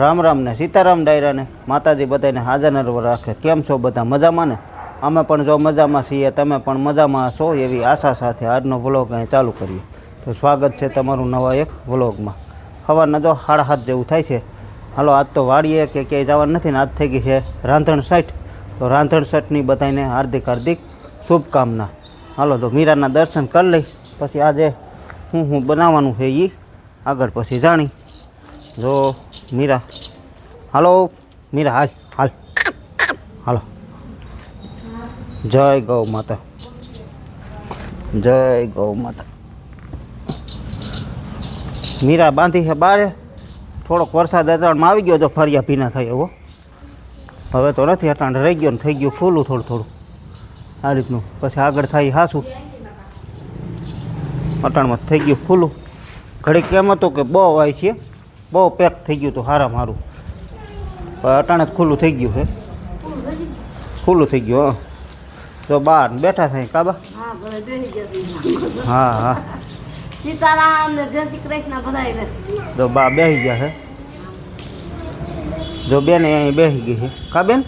રામ રામ ને સીતારામ ડાયરાને, માતાજી બધાને હાજર નરવર રાખે. કેમ છો બધા? મજામાં ને? અમે પણ જો મજામાં છીએ, તમે પણ મજામાં છો એવી આશા સાથે આજનો વ્લોગ અહીં ચાલુ કરીએ. તો સ્વાગત છે તમારું નવા એક વ્લોગમાં. સવારના જો સાડા હાથ જેવું થાય છે. હાલો, આજ તો વાડીએ કે ક્યાંય જવાનું નથી ને આજ થઈ ગઈ છે રાંધણ સાઠ તો રાંધણ સાઠની બધાને હાર્દિક હાર્દિક શુભકામના. હાલો, તો મીરાના દર્શન કરી લઈ. પછી આજે હું હું બનાવવાનું છે એ આગળ પછી જાણી. જો, મીરા. હાલો, મીરા, હાલ હાલ. હાલો. જય ગૌ માતા. જય ગૌ માતા. મીરા બાંધી છે બારે. થોડોક વરસાદ અટાણમાં આવી ગયો તો ફરિયા ભીના થાય એવો હવે તો નથી અટાણ રહી ગયો ને થઈ ગયું ફૂલું થોડું થોડું. આ રીતનું. પછી આગળ થાય હાસું. અટાણમાં થઈ ગયું ફૂલું ઘડીક કેમ હતું કે બહુ હોય છે. બહુ પેક થઈ ગયું હતું હારામ હારું પણ અટાણે જ ખુલ્લું થઈ ગયું છે. ખુલ્લું થઈ ગયું હં. તો બહાર બેઠા થાય કાબા હા ભલે બેસી જશે હા હા. સીતારામ ને જય શ્રી કૃષ્ણ બધાયને તો બા બેસી ગયા છે. જો બેન અહીં બેસી ગઈ છે. કા બેન?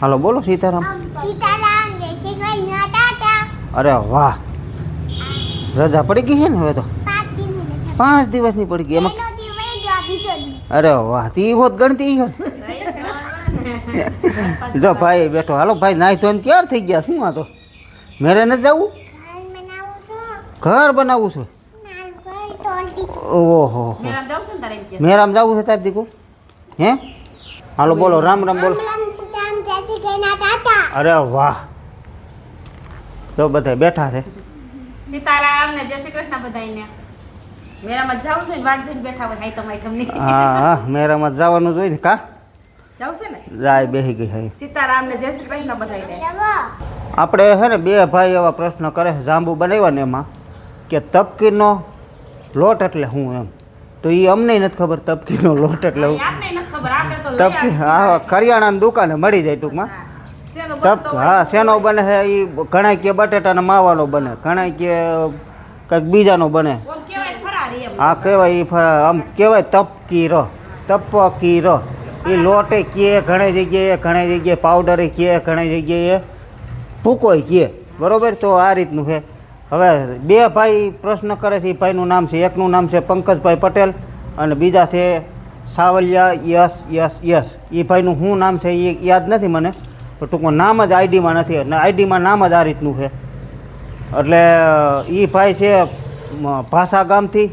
હાલો બોલો સીતારામ. સીતારામ જય શ્રી કૃષ્ણ ટાટા. અરે વાહ. રજા પડી ગઈ છે ને હવે તો? પાંચ દિન પાંચ દિવસની પડી ગઈ. એમાં પહેલો દી વહી ગયો બીજો દી અરે વાહ, તી હોત ગણતી હોત. જો ભાઈ બેઠો, હાલો ભાઈ, નાહી ધોઈને તૈયાર થઈ ગયા, શું આ તો? મેરે નથી જવું? ઘર બનાવવું છે. ઓહો મેરામ જવું છે તાર દીકુ? હે? હાલો બોલો, રામ રામ બોલો. અરે વાહ. તો બધા બેઠા છે. સીતારામ ને જય શ્રી કૃષ્ણ બધાયને. મેરામાં જાવું છે વાટ જોઈને બેઠા હોય હાઈ તમારી ગમની હા હા મેરામાં જવાનું જોઈએ ને કા? જાવું છે ને? જાય બેસી ગઈ હાઈ સીતારામ ને જય શ્રી કૃષ્ણ બધાયને. આપણે છે ને બે ભાઈ એવા પ્રશ્ન કરે જાંબુ બનાવ્યા ને એમાં કે તપકીનો લોટ એટલે શું એમ. તો એ અમને નથી ખબર તપકીનો લોટ એટલે તપકી હા કરિયાણાની દુકાને મળી જાય ટૂંકમાં. તપ હા શેનો બને છે એ ઘણા કે બટેટાના માવાનો બને ઘણા કે કંઈક બીજાનો બને ઓમ કહેવાય ફરારી એમ આ કહેવાય એ આમ કહેવાય તપકી ર તપકી ર એ લોટે કીએ, ઘણી જગ્યાએ ઘણી જગ્યાએ પાવડરે કીએ, ઘણી જગ્યાએ ભૂકોય કે બરાબર? તો આ રીતનું છે. હવે બે ભાઈ પ્રશ્ન કરે છે એ ભાઈનું નામ છે, એકનું નામ છે પંકજભાઈ પટેલ અને બીજા છે સાવલિયા યસ યસ યસ એ ભાઈનું શું નામ છે એ યાદ નથી મને, પણ ટૂંકમાં નામ જ આઈડીમાં નથી. અને આઈડીમાં નામ જ આ રીતનું છે. એટલે એ ભાઈ છે ભાષા ગામથી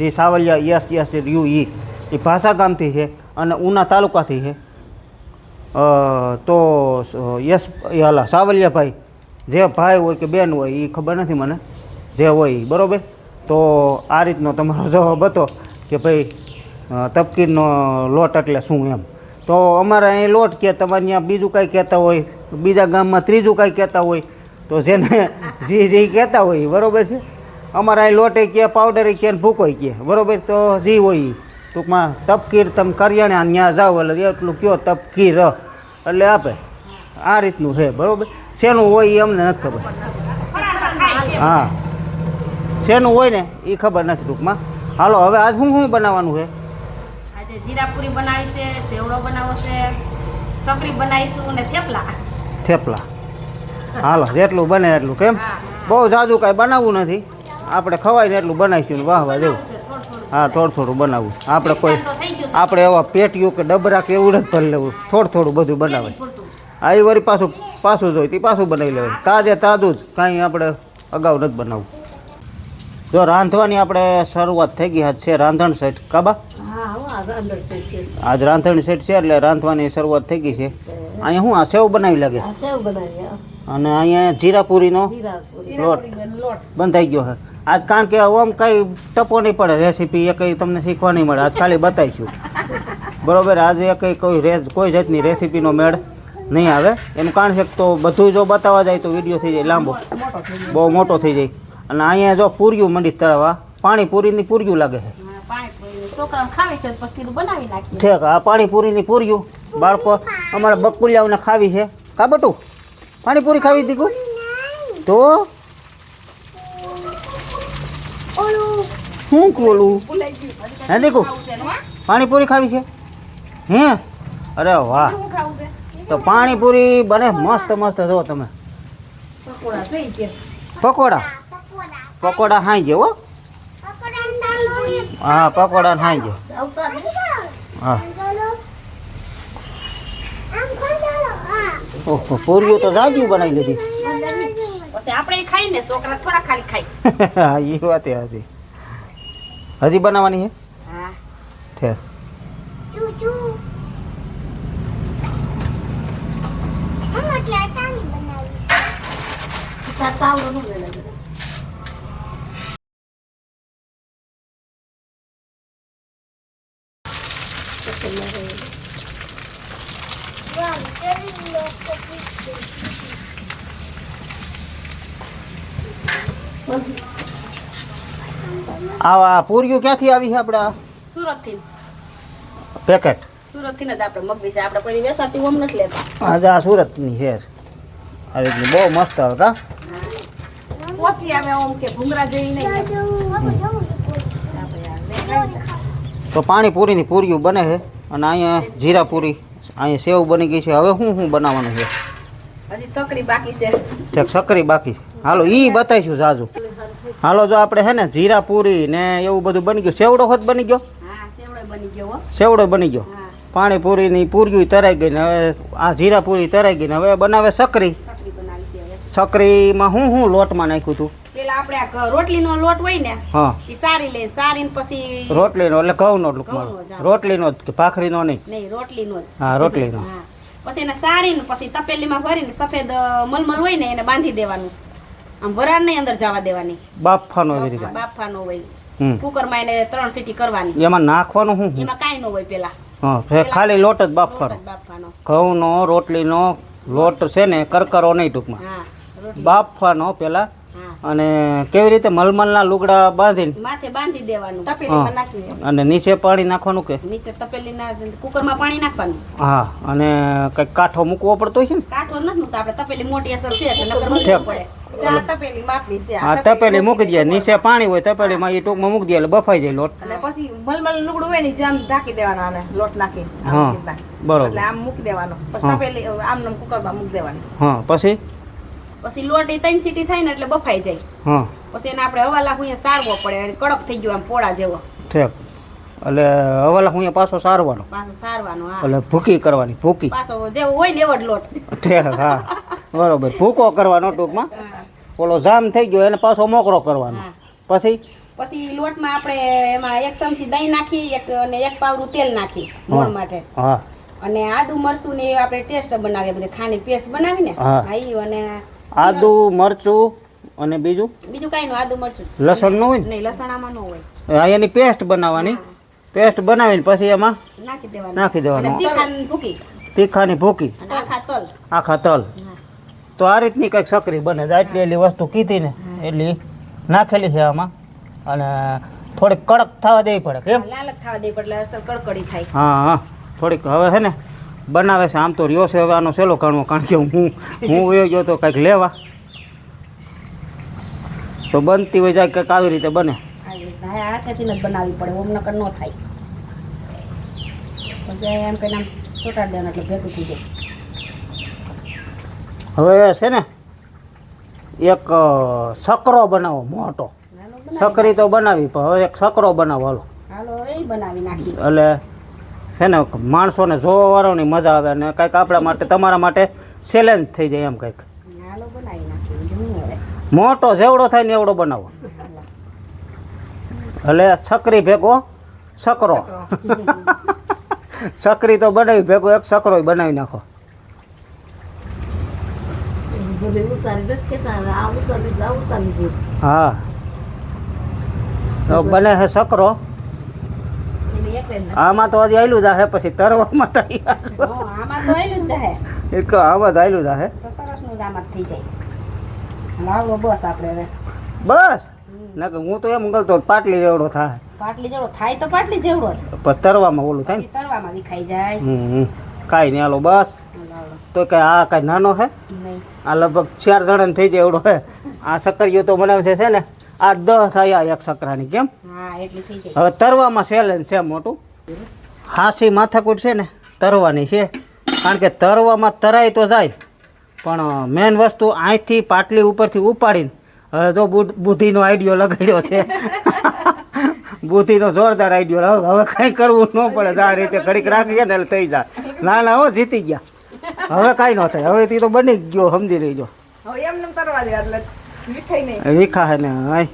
જે સાવલિયા યસ યસ યુ ઈ, એ ભાષા ગામથી છે અને ઉના તાલુકાથી છે. તો યસ હાલા સાવલિયાભાઈ, જે ભાઈ હોય કે બેન હોય એ ખબર નથી મને, જે હોય બરોબર? તો આ રીતનો તમારો જવાબ હતો કે ભાઈ તપકીરનો લોટ એટલે શું એમ? તો અમારે અહીં લોટ કે તમારે ત્યાં બીજું કાંઈ કહેતા હોય, બીજા ગામમાં ત્રીજું કાંઈ કહેતા હોય, તો જેને જે જે કહેતા હોય એ બરોબર છે? અમારે અહીં લોટે કે પાવડરે કે ભૂકોય કે. બરોબર? તો જી હોય. ટૂંકમાં તપકીર તમે કરિયાણે ત્યાં જાઓ એટલે એટલું કયો તપકીર. એટલે આપે. આ રીતનું છે. બરોબર? શેનું હોય એ અમને નથી ખબર. હા. શેનું હોય ને એ ખબર નથી ટૂંકમાં. હાલો હવે આજ શું શું બનાવવાનું છે? આજે જીરાપુરી બનાવી છે સેવડો બનાવો છે સકરી બનાવીશું ને થેપલા. થેપલા. હાલો જેટલું બને એટલું કેમ? બહુ જાજુ કાંઈ બનાવવું નથી. આપણે ખવાય ને એટલું બનાવીશું ને વાહ વાહ જેવું. હા થોડું થોડું બનાવવું આપણે કોઈ આપણે એવા પેટીયું કે ડબરા કે એવું જ ભરી લેવું. થોડું થોડું બધું બનાવે. આ એ વળી પાછું પાછું જોઈ તે પાછું બનાવી લેવાય. તાજે તાજું જ કાંઈ આપણે અગાઉ નથી બનાવવું જો રાંધવાની આપણે શરૂઆત થઈ ગઈ. છે રાંધણ સેટ કાબા? હા હું આજ રાંધણ સેટ છે એટલે રાંધવાની શરૂઆત થઈ ગઈ છે. અહીંયા શું આ સેવ બનાવી લાગે. સેવ બનાવી અને અહીંયા જીરાપુરીનો જીરા લોટ. બંધાઈ ગયો છે. આજ કારણ કે ઓમ કંઈ ટપો નહીં પડે રેસીપી એ કંઈ તમને શીખવા નહીં મળે આજ ખાલી બતાવીશું. બરોબર? આજે કંઈ કોઈ રે કોઈ જાતની રેસીપીનો મેળ નહીં આવે. એનું કારણ છે તો બધું જો બતાવવા જાય તો વીડિયો થઈ જાય લાંબો. બહુ મોટો થઈ જાય. અને અહીંયા જો પૂર્યું મંડી તળવા પાણીપુરીની પૂર્યું લાગે છે. હા, ઠેક આ પાણીપુરીની પૂર્યું બાળકો અમારા બકુલિયાઓને ખાવી છે. કા બટુ? પાણીપુરી ખાવી દીકું તો? શું ખોલું? હે દીકુ પાણીપુરી ખાવી છે? હે? અરે વાહ. તો પાણીપુરી બને મસ્ત મસ્ત. જો તમે. પકોડા પકોડા? હાઈ ગયો હો? હા પકોડા હાઈ ચાલો હા. ઓહો પૂરીઓ તો જાજી બનાવી લીધી. આપણે ખાઈ ને છોકરા થોડા ખાલી ખાય હા એ વાત એ હજી હજી બનાવવાની છે? હા. ઠેર. ચૂ ચૂ આમ એટલે અટાણી બનાવીશ તાવડો નું મેળે વાહ કેવી લોકો પીશે આવા પૂરીઓ ક્યાંથી આવી છે આપણા? સુરતથી પેકેટ સુરતથી જ આપણે મગવી છે. આપણે કોઈ વેસાતી ઓમ નથી લેતા. આજે આ સુરતની છે. આ રીતની બહુ મસ્ત આવે કા? પોસી આવે ઓમ કે ભૂંગરા જેવી નહીં તો પાણી તો પાણીપુરીની પૂરીઓ બને છે અને અહીંયા જીરા પૂરી અહીંયા સેવ બની ગઈ છે. હવે શું શું બનાવવાનું છે? હજી સકરી બાકી છે. સકરી બાકી છે. હાલો ઈ બતાવીશું જાજુ. હાલો જો આપણે છે ને જીરા પૂરી ને એવું બધું બની ગયું. સેવડો હોત બની ગયો? સેવડો બની ગયો પાણી સેવડો બની ગયો. હા. પાણીપુરીની પૂરીઓ તરાઈ ગઈ ને હવે આ જીરા પૂરી તરાઈ ગઈ ને હવે બનાવે સકરી. સકરીમાં હું શું લોટમાં નાખ્યું હતું પેલા આપણે રોટલીનો લોટ હોય ને હા. એ સારી લે સારીને પછી રોટલીનો એટલે ઘઉંનો આવે. રોટલીનો જ ભાખરીનો નહીં? નહીં રોટલીનો જ. હા રોટલીનો. હા. પછી એને સારીને પછી તપેલીમાં ભરીને સફેદ મલમલ હોય ને એને બાંધી દેવાનું. આમ વરાળ નહીં અંદર જવા દેવાની. બાફાનો એવી રીતે બાફાનો હોય. હમ. કુકરમાં એને ત્રણ સીટી કરવાની. એમાં નાખવાનું શું એમાં કાંઈ ન હોય પેલા. હા ખાલી લોટ જ બાફવાનો. ઘઉંનો રોટલીનો લોટ છે ને કરકરો નહીં ટૂંકમાં. હા બાફવાનો પેલા અને કેવી રીતે મલમલના લુગડા બાંધીને? માથે બાંધી દેવાનું. તપેલીમાં નાખી અને નીચે પાણી નાખવાનું કે? નીચે તપેલીના કુકરમાં પાણી નાખવાનું. હા અને કઈ કાઠો મૂકવો પડતો હોય છે ને? કાઠો નથી મૂકતો આપણે તપેલી મોટી અસર છે એટલે નકર પડે. છે હા તપેલી મૂકી દે નીચે પાણી હોય તપેલીમાં એ ટૂંકમાં મૂકી દે એટલે બફાઈ જાય લોટ. અને પછી મલમલ લુગડું હોય ને જામ ઢાંકી દેવાનો આને લોટ નાખી હા બરોબર. એટલે આમ મૂકી દેવાનો. પછી તપેલી આમ નામ કુકરમાં મૂકી દેવાની. હા પછી? પછી લોટ એ ત્રણ સીટી થાય ને એટલે બફાઈ જાય. હા. પછી એને આપણે હવાલા હું સારવો પડે કડક થઈ ગયો આમ પોળા જેવો. ઠેક. એટલે હવાલા હું પાછો સારવાનો. પાછો સારવાનો હા. એટલે ભૂકી કરવાની ભૂકી. પાછો જેવો હોય ને એવો જ લોટ. ઠેક હા. બરોબર. ભૂકો કરવાનો ટૂંકમાં. ઓલો જામ થઈ ગયો એને પાછો મોકરો કરવાનો. પછી? પછી લોટમાં આપણે એમાં એક ચમચી દહીં નાખી એક અને એક પાવરું તેલ નાખી મોણ માટે. હા. અને આદુ મરચું ને આપણે ટેસ્ટ બનાવીએ બધે ખાની પેસ્ટ બનાવી ને હા. ઈ અને આદુ મરચું અને બીજું? બીજું કાઈ નું આદુ મરચું. લસણનું હોય નહીં લસણામાં નું હોય. એની પેસ્ટ બનાવવાની. પેસ્ટ બનાવીને પછી એમાં નાખી દેવાનું. નાખી દેવાનું. તીખાની ભૂકી. તીખાની ભૂકી. આખા તલ. આખા તલ. તો આ રીતની કંઈક સકરી બને છે. આટલી એટલી વસ્તુ કીધી ને એટલી નાખેલી છે આમાં. અને થોડીક કડક થવા દેવી પડે કેમ? લાલક થવા દેવી પડે અસર કડકડી થાય. હા હા. થોડીક હવે છે ને બનાવે છે. આમ તો રહ્યો છે હવે આનો સેલો કાણવો કારણ કે હું હું વયો ગયો તો કંઈક લેવા. તો બનતી હોય જાય કંઈક આવી રીતે બને. હાથેથી જ બનાવવી પડે ઓમ નકર ન થાય. પછી એમ કહીને નામ ચોટાડી દેવાનું એટલે ભેગું થઈ જાય. હવે છે ને એક સકરો બનાવો મોટો. સકરી તો બનાવી પણ હવે એક સકરો બનાવો હાલો. એટલે છે ને માણસોને જોવાવાળાની મજા આવે અને કંઈક આપણા માટે તમારા માટે ચેલેન્જ થઈ જાય એમ કંઈક. મોટો જેવડો થાય ને એવડો બનાવો. એટલે છકરી ભેગો સકરો. સકરી. તો બનાવી ભેગો એક સકરો બનાવી નાખો. બધે ઉતારી નથી કેતા આ ઉતારી આ ઉતારી દે. હા. બને છે સકરો. આમાં તો હજી આયલું જાહે પછી તરવામાં તૈયાર આમાં તો આવેલું જ જાહે એક તો આમાં જ આયલું જાહે તો સરસનું જામત થઈ જાય. લાવો બસ આપણે હવે. બસ. ના હું તો એમ ગલતો પાટલી જેવડો થાય. પાટલી જેવડો થાય તો પાટલી જેવડો છે. તરવામાં ઓલું થાય ને. તરવામાં વિખાઈ જાય. હમ કાઈ નહીં હાલો બસ. તો કે આ કાંઈ નાનો છે આ લગભગ ચાર જણા થઈ જાય એવડો આ સકરીઓ તો મને છે ને? આઠ દસ થયા એક સકરાની કેમ? હવે તરવામાં ચેલેન્જ છે મોટું. હાસી માથાકૂટ છે ને તરવાની છે. કારણ કે તરવામાં તરાય તો જાય. પણ મેન વસ્તુ અહીંથી પાટલી ઉપરથી ઉપાડીને હવે જો બુદ્ધિનો આઈડિયો લગાડ્યો છે. બુદ્ધિનો જોરદાર આઈડિયો હવે કંઈ કાંઈ કરવું ન પડે. આ રીતે ઘડીક રાખીએ ને એટલે થઈ જાય. ના ના હો જીતી ગયા. હવે કાંઈ ન થાય. હવેથી તો બની ગયો સમજી લેજો. હવે વિખાય વિખા હે ને હાય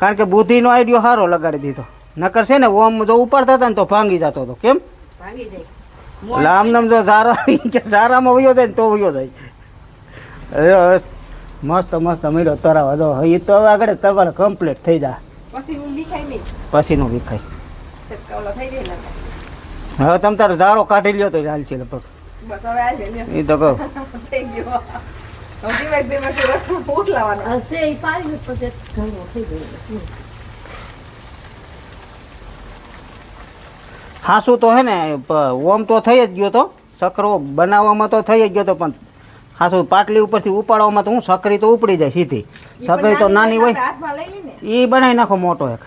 કારણ કે બુદ્ધિનો આઈડિયો સારો લગાડી દીધો. નકર છે ને ઓમ જો ઉપાડતા હતા ને તો ભાંગી જતો હતો. કેમ? ભાંગી જાય. એટલે નામ જો સારા કે સારામાં વયો જાય ને તો વયો જાય. મસ્ત મસ્ત મળ્યો તરાવા. જો એ તો હવે આગળ તમારે કમ્પ્લીટ થઈ જાય પછી નું વિખાય. હવે તમે તારે ઝારો કાઢી લ્યો તો હાલ છે લગભગ. હવે. એ તો કહું. થઈ ગયો. હાસું તો હે ને ઓમ તો થઈ જ ગયો તો. સકરો બનાવવામાં તો થઈ જ ગયો તો પણ હાસુ પાટલી ઉપરથી ઉપાડવામાં તો હું સકરી તો ઉપડી જાય સીધી. સકરી તો નાની હોય એ બનાવી નાખો મોટો એક.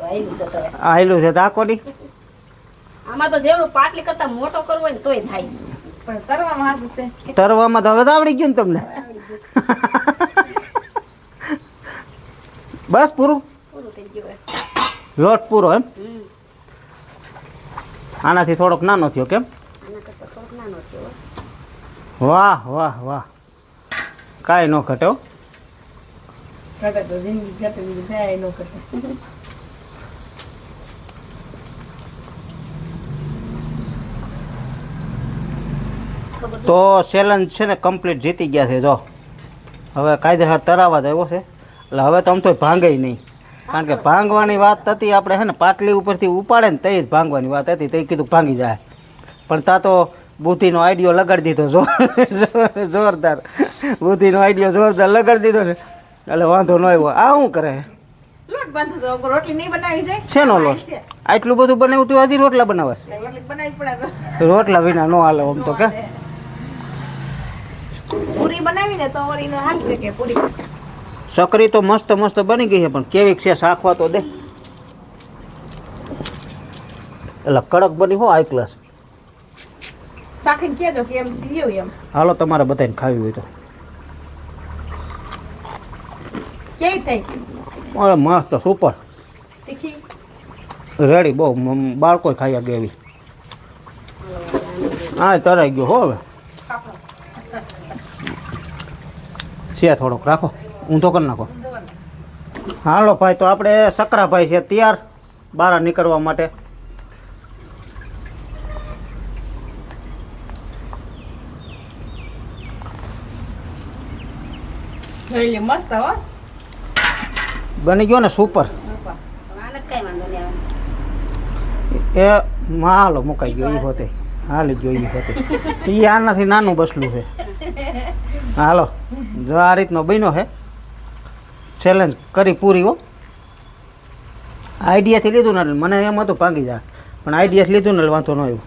આયલું છે તો હવે. આયલું છે તાકો ની આમાં તો જેવડું પાટલી કરતા મોટો કરવો હોય ને તોય થાય. પણ તરવામાં હાથું છે. તરવામાં તો હવે તો આવડી ગયું ને તમને. બસ પૂરું? પૂરું થઈ ગયું લોટ પૂરો એમ? આનાથી થોડોક નાનો થયો કેમ? આના કરતા થોડોક નાનો છે વાહ વાહ વાહ. કાંઈ ન ઘટ્યો ઘટે તો જિંદગી ઘટે બીજું ન ઘટે. તો ચેલેન્જ છે ને કમ્પ્લીટ જીતી ગયા છે જો. હવે કાયદેસર તરાવા જ આવ્યો છે. એટલે હવે તો આમ તો ભાંગે નહીં. કારણ કે ભાંગવાની વાત હતી આપણે છે ને પાટલી ઉપરથી ઉપાડે ને તે જ ભાંગવાની વાત હતી તે કીધું ભાંગી જાય. પણ તા તો બુદ્ધિનો આઈડિયો લગાડી દીધો જો જોરદાર. બુદ્ધિનો આઈડિયો જોરદાર લગાડી દીધો ને એટલે વાંધો ન આવ્યો. આ શું કરે? શેનો લોટ? આટલું બધું બનાવ્યું તું હજી રોટલા બનાવે છે? રોટલા વિના નો હાલે આમ તો કે? પૂરી બનાવી ને તો વળી નો હાલ છે કે પૂરી. સકરી તો મસ્ત મસ્ત બની ગઈ છે પણ કેવીક છે શાખવા તો દે. એટલે કડક બની હો હાઈ ક્લાસ કહેજો કે એમ એમ. હાલો તમારે બધાને ખાવી હોય તો. કેવી થઈ? અરે મસ્ત સુપર તીખી? રેડી બહુ બાળકો ખાઈ ગયા એવી. હા તરાઈ ગયો હો હવે. છે થોડોક રાખો. ઊંધો કરી નાખો. હાલો ભાઈ તો આપણે સકરાભાઈ છે તૈયાર બહાર નીકળવા માટે. મસ્ત હો. બની ગયો ને સુપર. એ હાલો મુકાઈ ગયો એ હોતે. હાલી ગયો એ હોતે. એ આનાથી નાનું બસલું છે. હાલો. જો આ રીતનો બન્યો છે ચેલેન્જ કરી પૂરી, હો. આઈડિયાથી લીધું ને મને એમ હતું, ભાંગી જાય પણ આઈડિયાથી લીધું ને વાંધો ન આવ્યો.